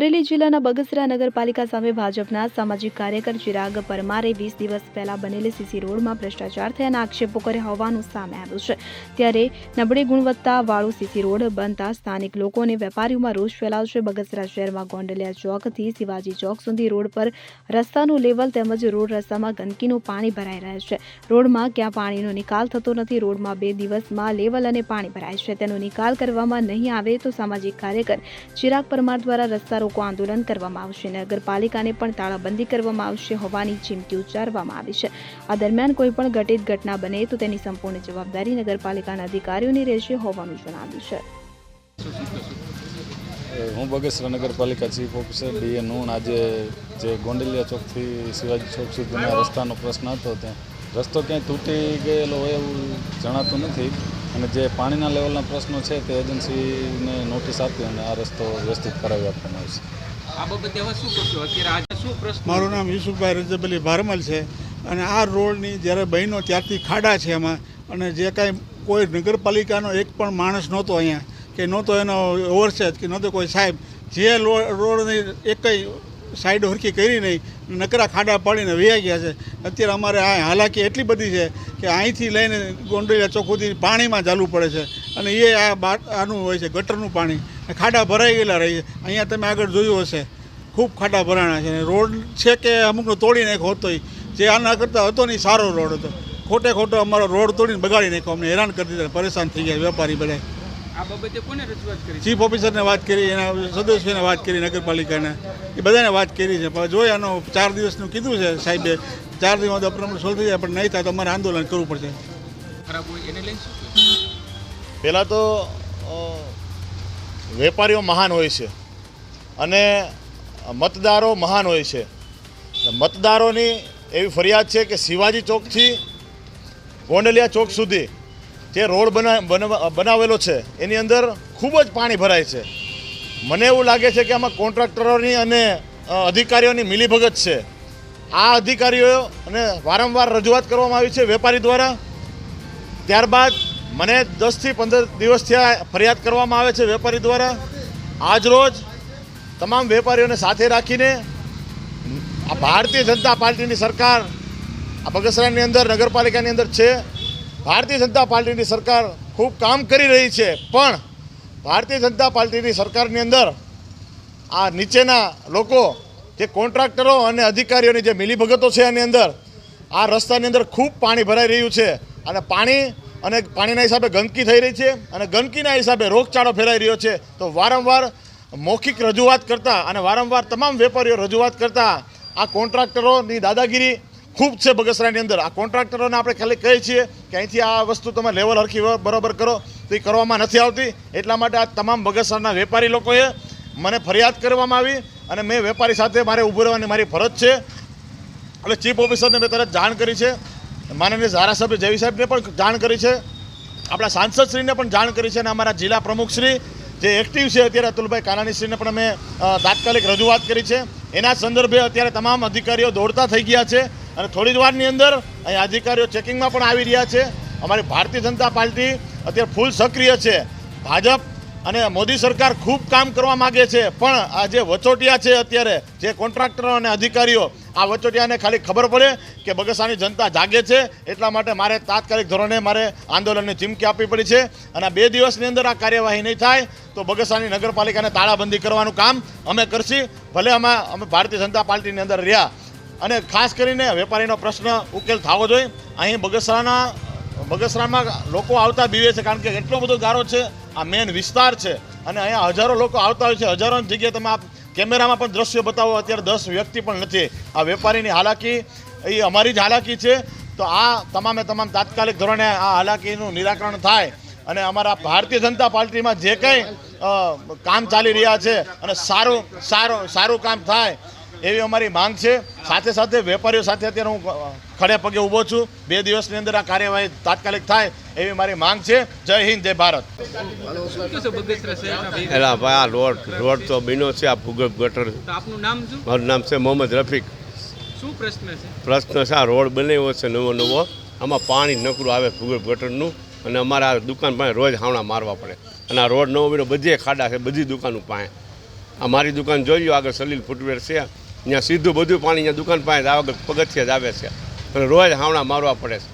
અમરેલી જિલ્લાના બગસરા નગરપાલિકા સામે ભાજપના સામાજિક કાર્યકર ચિરાગ પરમારે વીસ દિવસ પહેલા બનેલી સીસી રોડમાં ભ્રષ્ટાચાર થયાના આક્ષેપો કર્યા હોવાનું સામે આવ્યું છે. ત્યારે નબળી ગુણવત્તાવાળું સીસી રોડ બનતા સ્થાનિક લોકો અને વેપારીઓમાં રોષ ફેલાયો છે બગસરા શહેરમાં ગોંડલિયા ચોકથી શિવાજી ચોક સુધી રોડ પર રસ્તાનું લેવલ તેમજ રોડ રસ્તામાં ગંદકીનું પાણી ભરાઈ રહ્યું છે. રોડમાં ક્યાં પાણીનો નિકાલ થતો નથી, રોડમાં બે દિવસમાં લેવલ અને પાણી ભરાય છે. તેનો નિકાલ કરવામાં નહીં આવે તો સામાજિક કાર્યકર ચિરાગ પરમાર દ્વારા રસ્તા રોકો આંદોલન કરવામાં આવશે નગરપાલિકાને પણ તાળાબંધી કરવામાં આવશે હોવાની ચીમકી ઉચ્ચારવામાં આવી છે. આ દરમિયાન કોઈ પણ ઘટિત ઘટના બને તો તેની સંપૂર્ણ જવાબદારી નગરપાલિકાના અધિકારીઓની રહેશે હોવાનું જણાવ્યું છે. હું બગસરા નગરપાલિકા ચીફ ઓફિસર ડીએ નૂન. આજે જે ગોંડલિયા ચોકથી શિવાજી ચોક સુધીના રસ્તાનો પ્રશ્ન હતો ત્યાં રસ્તો ક્યાંય તૂટી ગયેલો હોય એવું જણાતું નથી. અને જે પાણીના લેવલના પ્રશ્નો છે તે એજન્સીને નોટિસ આપી અને આ રસ્તો વ્યવસ્થિત કરાવી આપવામાં આવશે. આ બાબતે હવે શું કરશો? અત્યારે આજે શું પ્રશ્ન? મારું નામ યુસુફભાઈ રજબલી ભારમલ છે અને આ રોડની જ્યારે બહેનો ત્યારથી ખાડા છે એમાં અને જે કાંઈ કોઈ નગરપાલિકાનો એક પણ માણસ નહોતો અહીંયા કે નહોતો એનો ઓવરસેજ કે નહોતો કોઈ સાહેબ જે રોડની રોડની એકય સાઈડ હરખી કરી નહીં, નકરા ખાડા પાડીને વહી ગયા છે. અત્યારે અમારે આ હાલાકી એટલી બધી છે કે અહીંથી લઈને ગોંડલિયા ચોક પાણીમાં ચાલવું પડે છે. અને એ આ બા, આનું હોય છે, ગટરનું પાણી. ખાડા ભરાઈ ગયેલા રહી છે. અહીંયા તમે આગળ જોયું હશે, ખૂબ ખાડા ભરાણા છે. રોડ છે કે અમુકનો તોડી નાખ્યો હતો જે આના કરતાં હતો નહીં સારો રોડ હતો. ખોટે ખોટો અમારો રોડ તોડીને બગાડી નાખ્યો. અમને હેરાન કરી દીધા, પરેશાન થઈ ગયા, વેપારી બધા આ બાબતે કોને રજૂઆત કરી ચીફ ઓફિસરને વાત કરી એના સદસ્યોને વાત કરી નગરપાલિકાને. એ બધાને વાત કરી છે. પણ જોઈએ આનો ચાર દિવસનું કીધું છે સાહેબે ચાર દિવસમાં પ્રમાણ સોલ્વ થઈ જાય પણ નહીં થાય તો અમારે આંદોલન કરવું પડશે. ખરાબ હોય એને લઈને પહેલાં તો વેપારીઓ મહાન હોય છે અને મતદારો મહાન હોય છે. મતદારોની એવી ફરિયાદ છે કે શિવાજી ચોકથી ગોંડલિયા ચોક સુધી જે રોડ બના, બનવા- બનાવેલો છે, એની અંદર ખૂબ જ પાણી ભરાય છે. મને એવું લાગે છે કે આમાં કોન્ટ્રાક્ટરોની અને અધિકારીઓની મિલીભગત છે. આ અધિકારીઓ અને વારંવાર રજૂઆત કરવામાં આવી છે વેપારી દ્વારા. ત્યારબાદ મને દસથી પંદર દિવસથી આ ફરિયાદ કરવામાં આવે છે વેપારી દ્વારા. આજરોજ તમામ વેપારીઓને સાથે રાખીને આ ભારતીય જનતા પાર્ટીની સરકાર આ બગસરાની અંદર, નગરપાલિકાની અંદર છે. ભારતીય જનતા પાર્ટીની સરકાર ખૂબ કામ કરી રહી છે, પણ ભારતીય જનતા પાર્ટીની સરકારની અંદર આ નીચેના લોકો, જે કોન્ટ્રાક્ટરો અને અધિકારીઓની જે મિલીભગતો છે એની અંદર, આ રસ્તાની અંદર ખૂબ પાણી ભરાઈ રહ્યું છે અને પાણી અને પાણીના હિસાબે ગંદકી થઈ રહી છે અને ગંદકીના હિસાબે રોગચાળો ફેલાઈ રહ્યો છે. તો વારંવાર મૌખિક રજૂઆત કરતાં અને વારંવાર તમામ વેપારીઓ રજૂઆત કરતા આ કોન્ટ્રાક્ટરોની દાદાગીરી ખૂબ છે બગસરાની અંદર. આ કોન્ટ્રાક્ટરોને આપણે ખાલી કહીએ છીએ કે અહીંથી આ વસ્તુ તમે લેવલ હરખી બરોબર કરો, તો એ કરવામાં નથી આવતી. એટલા માટે આ તમામ બગસરાના વેપારી લોકોએ મને ફરિયાદ કરવામાં આવી અને મેં વેપારી સાથે મારે ઊભું રહેવાની મારી ફરજ છે. એટલે ચીફ ઓફિસરને મેં તરત જાણ કરી છે. માનનીય ધારાસભ્ય જેવી સાહેબને પણ જાણ કરી છે. આપણા સાંસદશ્રીને પણ જાણ કરી છે અને અમારા જિલ્લા પ્રમુખશ્રી જે એક્ટિવ છે અત્યારે અતુલભાઈ કાનાણીશ્રીને પણ અમે તાત્કાલિક રજૂઆત કરી છે. એના સંદર્ભે અત્યારે તમામ અધિકારીઓ દોડતા થઈ ગયા છે. અને થોડી જ વારની અંદર અહીં અધિકારીઓ ચેકિંગમાં પણ આવી રહ્યા છે. અમારી ભારતીય જનતા પાર્ટી અત્યારે ફૂલ સક્રિય છે. ભાજપ અને મોદી સરકાર ખૂબ કામ કરવા માગે છે. પણ આ જે વચોટિયા છે અત્યારે, જે કોન્ટ્રાક્ટરો અને અધિકારીઓ, આ વચોટિયાને ખાલી ખબર પડે કે બગસાની જનતા જાગે છે. એટલા માટે મારે તાત્કાલિક ધોરણે મારે આંદોલનની ચીમકી આપવી પડી છે. અને બે દિવસની અંદર આ કાર્યવાહી નહીં થાય, તો બગસાની નગરપાલિકાને તાળાબંધી કરવાનું કામ અમે કરશી. ભલે અમે અમે ભારતીય જનતા પાર્ટીની અંદર રહ્યા અને ખાસ કરીને વેપારીનો પ્રશ્ન ઉકેલ થવો જોઈએ. અહીં બગસરાના, બગસરામાં લોકો આવતા બીવે છે, કારણ કે એટલો બધો ગારો છે, આ મેન વિસ્તાર છે. અને અહીંયા હજારો લોકો આવતા હોય છે, હજારોની જગ્યાએ તમે આ કેમેરામાં પણ દ્રશ્યો બતાવો, અત્યારે દસ વ્યક્તિ પણ નથી. આ વેપારીની હાલાકી, એ અમારી જ હાલાકી છે. તો આ તમામે તમામ તાત્કાલિક ધોરણે આ હાલાકીનું નિરાકરણ થાય. અને અમારા ભારતીય જનતા પાર્ટીમાં જે કંઈ કામ ચાલી રહ્યા છે અને સારું સારું સારું કામ થાય એવી અમારી માંગ છે. સાથે સાથે વેપારીઓ સાથે અત્યારે હું ખડે પગે ઊભો છું. બે દિવસની અંદર આ કાર્યવાહી તાત્કાલિક થાય એવી મારી માંગ છે. જય હિન્દ જય ભારત. એલા ભાઈ આ રોડ રોડ તો બીનો છે આ ભૂગર્ભ ગટર. નામ મારું નામ છે મોહમ્મદ રફીક. શું પ્રશ્ન છે? પ્રશ્ન છે આ રોડ બનાવ્યો છે નવો નવો. આમાં પાણી નકરું આવે ભૂગર્ભ ગટરનું અને અમારા દુકાન પાસે રોજ હાવણા મારવા પડે. અને આ રોડ નવો બીનો બધે ખાડા છે બધી દુકાનો પાસે. આ મારી દુકાન જોઈ લો આગળ સલીલ ફૂટવેર છે. ત્યાં સીધું બધું પાણી ત્યાં દુકાન પાસે આવે પગથિયા જ આવે છે. અને રોજ હાવણા મારવા પડે છે.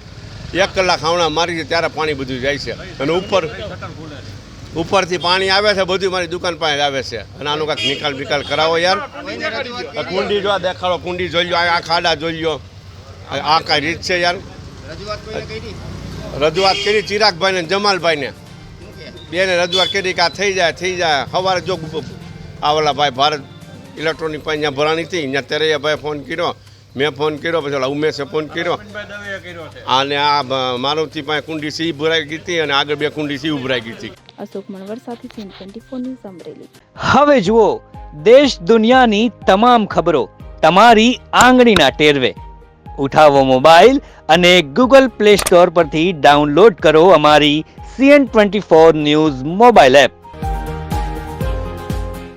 એક કલાક હાવણા મારી ત્યારે પાણી બધું જાય છે. અને ઉપર ઉપરથી પાણી આવે છે, બધું મારી દુકાન પાસે આવે છે. અને આનો કાંઈક નિકાલ બિકાલ કરાવો યાર. કુંડી જો દેખાડો, કુંડી જોઈ લો આ ખાડા જોઈ લો આ કાંઈ રીત છે યાર. રજૂઆત કરી ચિરાગભાઈને જમાલભાઈને. બેને રજૂઆત કરી કે આ થઈ જાય થઈ જાય. સવારે જો આ ભાઈ ભારત ઇલેક્ટ્રોનિક પાસે ત્યાં ભરાણી હતી ત્યાં તેરૈયા ભાઈ ફોન કર્યો. મેં ફોન કર્યો પછી ઓલા ઉમેશે ફોન કર્યો. અને આ મારુતિ પાસે કુંડી સી ભરાઈ ગઈ હતી અને આગળ બે કુંડી સી ઉભરાઈ ગઈ હતી. અશોક મણવર સાથે CN twenty four news Amreli. હવે જુઓ દેશ દુનિયાની તમામ ખબરો તમારી આંગળીના ટેરવે. ઉઠાવો મોબાઈલ અને ગૂગલ પ્લે સ્ટોર પરથી ડાઉનલોડ કરો અમારી CN twenty four news mobile app.